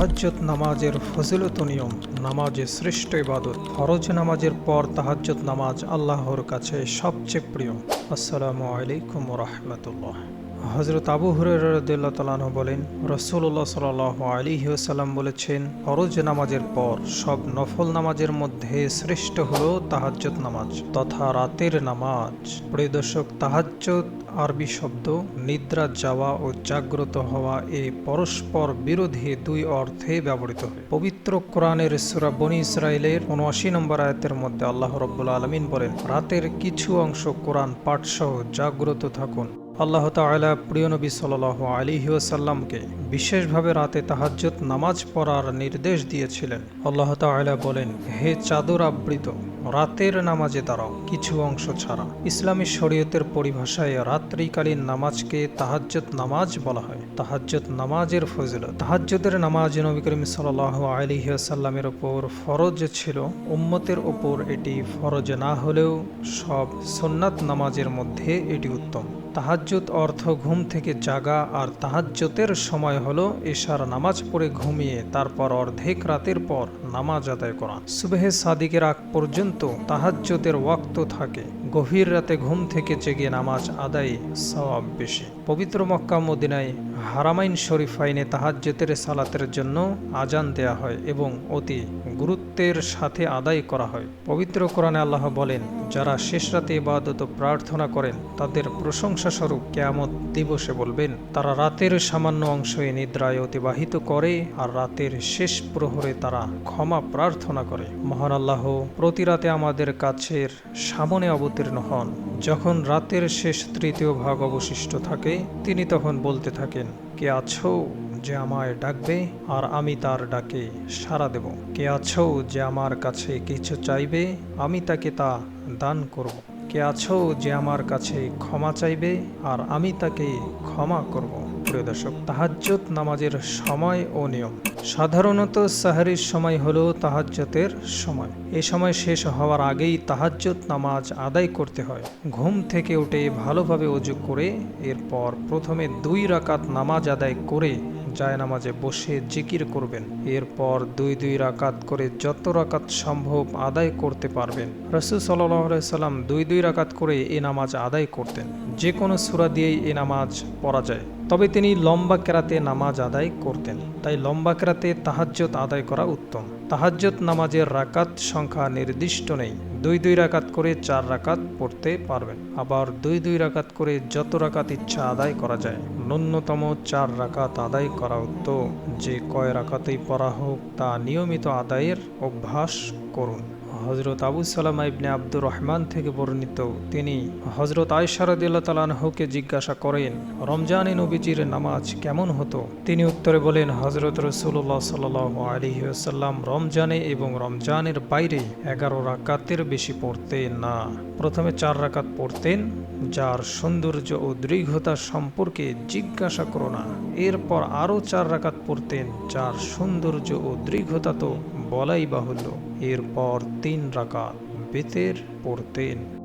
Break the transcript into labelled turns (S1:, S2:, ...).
S1: তাহাজ্জত নামাজের ফজিলত নিয়ম, নামাজে শ্রেষ্ঠ ইবাদত, ফরজ নামাজের পর তাহাজ্জত নামাজ আল্লাহর কাছে সবচেয়ে প্রিয়। আসসালামু আলাইকুম রহমতুল্লাহ। হজরত আবু হুরাহ তালাহ বলেন রসুল্লাহ সাল আলী সাল্লাম বলেছেন, ফরজ নামাজের পর সব নফল নামাজের মধ্যে শ্রেষ্ঠ হল তাহাজ্জত নামাজ তথা রাতের নামাজ। প্রিয় দর্শক তাহাজ্জত আরবি শব্দ নিদ্রা যাওয়া ও জাগ্রত হওয়া এই পরস্পর বিরোধী দুই অর্থে ব্যবহৃত। হয় পবিত্র কোরআনের সুরা বনি ইসরায়েলের উনআশি নম্বর আয়াতের মধ্যে আল্লাহ রব্বুল আলমিন বলেন, রাতের কিছু অংশ কোরআন পাঠসহ জাগ্রত থাকুন। আল্লাহ তালা প্রিয় নবী সাল আলী সাল্লামকে বিশেষভাবে রাতে তাহাজ্জত নামাজ পড়ার নির্দেশ দিয়েছিলেন। আল্লাহ তালা বলেন, হে চাদর আবৃত, রাতের নামাজে দাঁড়াও, কিছু অংশ ছাড়া। ইসলামী শরীয়তের পরিভাষায় রাত্রিকালীন নামাজকে তাহাজ্জত নামাজ বলা হয়। তাহাজ্জত নামাজের ফজিলত তাহাজ্জতের নামাজ নবী করিম সাল আলী সাল্লামের ওপর ফরজ ছিল। উম্মতের ওপর এটি ফরজ না হলেও সব সোননাথ নামাজের মধ্যে এটি উত্তম। তাহাজ্জুদ অর্থ ঘুম থেকে জাগা, আর তাহাজ্জতের সময় হলো এশার নামাজ পড়ে ঘুমিয়ে, তারপর অর্ধেক রাতের পর নামাজ আদায় করা। সুবেহে সাদিকের আগ পর্যন্ত তাহাজ্জতের ওয়াক্ত থাকে। গভীর রাতে ঘুম থেকে জেগে নামাজ আদায় সওয়াব বেশি। পবিত্র মক্কা মদিনায় হারামাইন শরীফ আইনে তাহাজ্জতের সালাতের জন্য আজান দেয়া হয় এবং অতি গুরুত্বের সাথে আদায় করা হয়। পবিত্র কোরআনে আল্লাহ বলেন, যারা শেষ রাতে ইবাদত প্রার্থনা করেন, তাদের প্রশংসা স্বরূপ কেয়ামত দিবসে বলবেন, তারা রাতের সামান্য অংশে নিদ্রায় অতিবাহিত করে আর রাতের শেষ প্রহরে তারা ক্ষমা প্রার্থনা করে। মহান আল্লাহ, প্রতি রাতে আমাদের কাছের সামনে অবতীর্ণ হন। যখন রাতের শেষ তৃতীয় ভাগ অবশিষ্ট থাকে, তিনি তখন বলতে থাকেন, কে আছো যে আমায় ডাকবে আর আমি তার ডাকে সাড়া দেব। কে আছো যে আমার কাছে কিছু চাইবে, আমি তাকে তা দান করব। কে আছো যে আমার কাছে ক্ষমা চাইবে? আর আমি তাকে ক্ষমা করব। প্রিয় দর্শক তাহাজ্জত নামাজের সময় ও নিয়ম। সাধারণত সাহারির সময় হলো তাহাজ্জতের সময়। এ সময় শেষ হওয়ার আগেই তাহাজ্জত নামাজ আদায় করতে হয়। ঘুম থেকে উঠে ভালোভাবে অজু করে, এরপর প্রথমে দুই রাকাত নামাজ আদায় করে যায় নামাজে বসে জিকির করবেন। এরপর দুই দুই রাকাত করে যত রাকাত সম্ভব আদায় করতে পারবেন। রসুল সাল্লাম দুই দুই রাকাত করে এ নামাজ আদায় করতেন। যে কোনো সুরা দিয়েই এ নামাজ পড়া যায়। তবে তিনি লম্বা কেরাতে নামাজ আদায় করতেন। তাই লম্বা কেরাতে তাহাজ্জত আদায় করা উত্তম। তাহাজ্জত নামাজের রাকাত সংখ্যা নির্দিষ্ট নেই। দুই দুই রাকাত করে চার রাকাত পড়তে পারবেন। আবার দুই দুই রাকাত করে যত রাকাত ইচ্ছা আদায় করা যায়। ন্যূনতম চার রাকাত আদায় করা তো যে কয় রাকাতেই পড়া হোক, তা নিয়মিত আদায়ের অভ্যাস করুন। হজরত আবু সালামা ইবনে আব্দুর রহমান থেকে বর্ণিত, তিনি হজরত আয়সারদুল্লাহ তালানহকে জিজ্ঞাসা করেন, রমজানে নবীজির নামাজ কেমন হতো? তিনি উত্তরে বলেন হজরত রসুল্লাহ সাল আলহিউসাল্লাম রমজানে এবং রমজানের বাইরে এগারো রাকাতের বেশি পড়তেন না। প্রথমে চার রাকাত পড়তেন, যার সৌন্দর্য ও দীর্ঘতা সম্পর্কে জিজ্ঞাসা করো না। এরপর আরও চার রাকাত পড়তেন, যার সৌন্দর্য ও দীর্ঘতা তো বলাই বাহুল্য। এরপর তিন রাকাত বেতের পড়তেন।